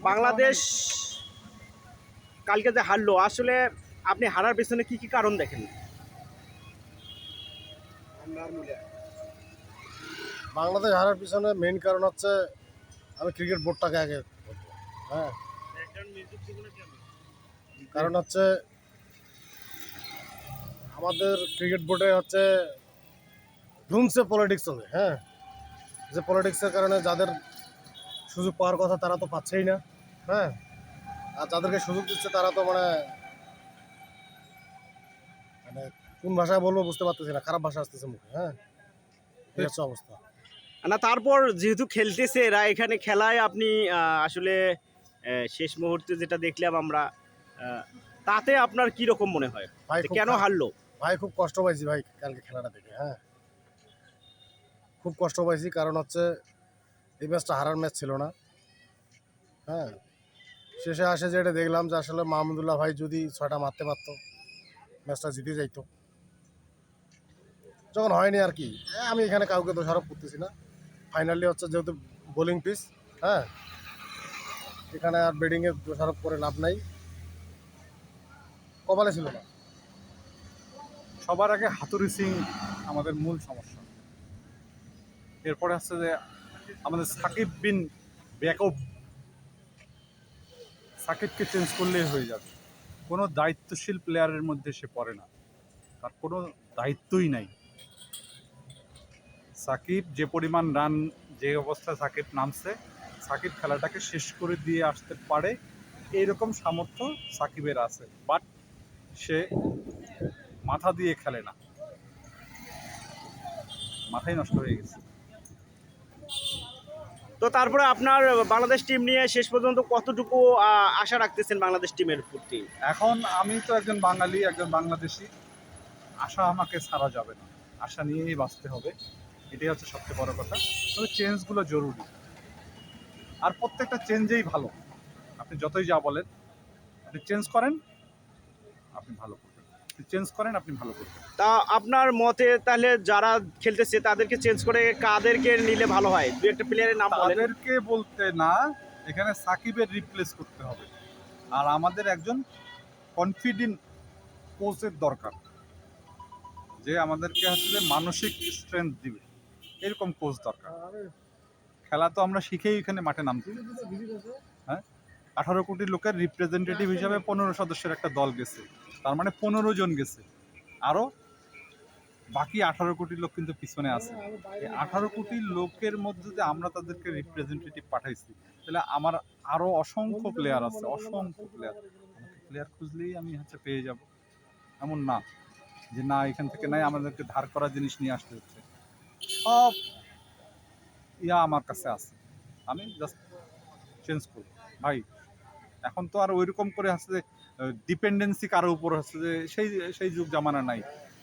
বাংলাদেশ কালকে যে হারলো, আসলে আপনি হারার পেছনে কি কি কারণ দেখেন? বাংলাদেশ হারার পিছনে মেইন কারণ হচ্ছে আমি ক্রিকেট বোর্ডটাকে আগে হ্যাঁ। কারণ হচ্ছে আমাদের ক্রিকেট বোর্ডে হচ্ছে রুমসে পলিটিক্স চলে হ্যাঁ। যে পলিটিক্সের কারণে যাদের সুযোগ পাওয়ার কথা তারা তো পাচ্ছেই না। হ্যাঁ? আর যাদেরকে সুযোগ দিচ্ছে তারা তো মানে মানে কোন ভাষায় বলব বুঝতে পারতেছি না খারাপ ভাষা আসতেছে মুখে হ্যাঁ? এই হচ্ছে অবস্থা। না তারপর যেহেতু খেলতেছে এরা এখানে খেলায় আপনি আসলে শেষ মুহূর্তে যেটা দেখলাম আমরা তাতে আপনার কি রকম মনে হয়? ভাই কেন হারলো? ভাই খুব কষ্ট পাইছি ভাই কালকে খেলাটা দেখে হ্যাঁ? খুব কষ্ট পাইছি কারণ হচ্ছে এই ম্যাচটা হারার ম্যাচ ছিল না। হ্যাঁ শেষে আসে যেটা দেখলাম যে আসলে মাহমুদুল্লাহ ভাই যদি ছয়টা মারতে পারতো, ম্যাচটা জিতে যাইতো। যখন হয়নি আর কি। আমি এখানে কাউকে দোষারোপ করতেছি না। ফাইনালি হচ্ছে যেহেতু বোলিং পিচ হ্যাঁ এখানে আর ব্যাটিংয়ে দোষারোপ করে লাভ নাই। কপালে ছিল না। সবার আগে হাতুড়ি সিং আমাদের মূল সমস্যা এরপরে হচ্ছে যে আমাদের সাকিব বিন ব্যাকআপ সাকিবকে চেঞ্জ করলেই হয়ে যাবে। কোনো দায়িত্বশীল প্লেয়ারের মধ্যে সে পড়ে না। তার কোনো দায়িত্বই নাই। সাকিব যে পরিমাণ রান যে অবস্থায় সাকিব নামছে, সাকিব খেলাটাকে শেষ করে দিয়ে আসতে পারে এইরকম সামর্থ্য সাকিবের আছে। বাট সে মাথা দিয়ে খেলে না। মাথায় নষ্ট হয়ে গেছে। তো তারপরে আপনার বাংলাদেশ টিম নিয়ে শেষ পর্যন্ত কতটুকু আশা রাখতেছেন বাংলাদেশ টিমের প্রতি এখন আমি তো একজন বাঙালি, একজন বাংলাদেশি। আশা আমাকে ছাড়া যাবে না। আশা নিয়েই বাঁচতে হবে। এটাই হচ্ছে সবচেয়ে বড় কথা। তবে চেঞ্জগুলো জরুরি। আর প্রত্যেকটা চেঞ্জেই ভালো। আপনি যতই যা বলেন, আপনি চেঞ্জ করেন, আপনি ভালো চেঞ্জ করেন আপনি ভালো করবেন। তা আপনার মতে তাহলে যারা খেলতেছে তাদেরকে চেঞ্জ করে কাদেরকে নিলে ভালো হয়? দু একটা প্লেয়ারের নাম বলেন। তাদেরকে বলতে না এখানে সাকিবের রিপ্লেস করতে হবে। আর আমাদের একজন কনফিডেন্ট কোচের দরকার যে আমাদেরকে আসলে মানসিক স্ট্রেংথ দিবে। এরকম কোচ দরকার। খেলা তো আমরা শিখেই এখানে মাঠে নামছি। হ্যাঁ? আঠারো কোটি লোকের রিপ্রেজেন্টেটিভ হিসাবে পনেরো সদস্যের একটা দল গেছে। তার মানে পনেরো জন গেছে। আরও বাকি আঠারো কোটি লোক কিন্তু পিছনে আছে। এই আঠারো কোটি লোকের মধ্যে যে আমরা তাদেরকে রিপ্রেজেন্টেটিভ পাঠাইছি তাহলে আমার আরও অসংখ্য প্লেয়ার আছে অসংখ্য প্লেয়ার প্লেয়ার খুঁজলেই আমি হচ্ছে পেয়ে যাব। এমন না যে না এখান থেকে নাই আমাদেরকে ধার করা জিনিস নিয়ে আসতে হচ্ছে। সব ইয়া আমার কাছে আছে। আমি জাস্ট চেঞ্জ করব। ভাই এখন তো আর ওইরকম করে হচ্ছে যে ডিপেন্ডেন্সি কারও উপর হচ্ছে যে, সেই সেই যুগ জামানা নাই।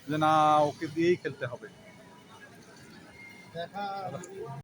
যে না, ওকে দিয়েই খেলতে হবে।